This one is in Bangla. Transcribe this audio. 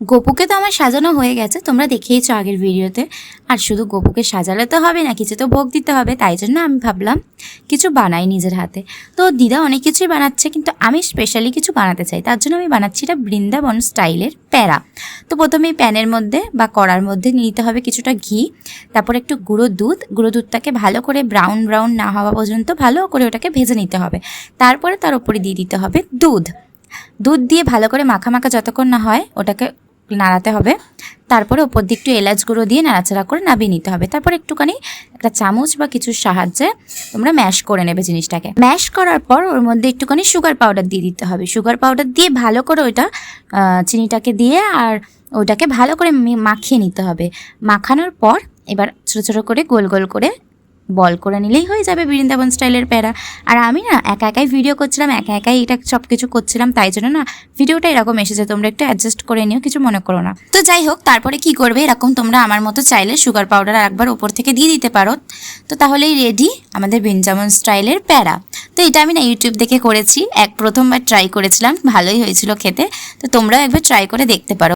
গোপুকে তো আমার সাজানো হয়ে গেছে, তোমরা দেখেইছো আগের ভিডিওতে। আর শুধু গোপুকে সাজালে তো হবে না, কিছু তো ভোগ দিতে হবে, তাই জন্য আমি ভাবলাম কিছু বানাই নিজের হাতে। তো দিদা অনেক কিছুই বানাচ্ছে, কিন্তু আমি স্পেশালি কিছু বানাতে চাই, তার জন্য আমি বানাচ্ছি এটা বৃন্দাবন স্টাইলের প্যারা। তো প্রথমেই প্যানের মধ্যে বা কড়ার মধ্যে নিতে হবে কিছুটা ঘি, তারপর একটু গুঁড়ো দুধ, গুঁড়ো দুধটাকে ভালো করে ব্রাউন ব্রাউন না হওয়া পর্যন্ত ভালো করে ওটাকে ভেজে নিতে হবে। তারপরে তার উপরে দিয়ে দিতে হবে দুধ। দুধ দিয়ে ভালো করে মাখা মাখা যতক্ষণ না হয়, ওটাকে নাড়াতে হবে। তারপরে ওপর দিয়ে একটু এলাচ গুঁড়ো দিয়ে নাড়াচাড়া করে নামিয়ে নিতে হবে। তারপর একটুখানি একটা চামচ বা কিছুর সাহায্যে তোমরা ম্যাশ করে নেবে জিনিসটাকে। ম্যাশ করার পর ওর মধ্যে একটুখানি সুগার পাউডার দিয়ে দিতে হবে। সুগার পাউডার দিয়ে ভালো করে ওইটা চিনিটাকে দিয়ে আর ওটাকে ভালো করে মাখিয়ে নিতে হবে। মাখানোর পর এবার ছোটো ছোটো করে গোল গোল করে বল করে নিলেই হয়ে যাবে বৃন্দাবন স্টাইলের প্যারা। আর আমি না একা একাই ভিডিও করছিলাম, একা একাই এটা সব কিছু করছিলাম, তাই জন্য না ভিডিওটা এরকম এসেছে। তোমরা একটু অ্যাডজাস্ট করে নিও, কিছু মনে করো না। তো যাই হোক, তারপরে কি করবে? এরকম তোমরা আমার মতো চাইলে সুগার পাউডার একবার ওপর থেকে দিয়ে দিতে পারো। তো তাহলেই রেডি আমাদের বৃন্দাবন স্টাইলের প্যারা। তো এটা আমি না ইউটিউব দেখে করেছি, এক প্রথমবার ট্রাই করেছিলাম, ভালোই হয়েছিল খেতে। তো তোমরাও একবার ট্রাই করে দেখতে পারো।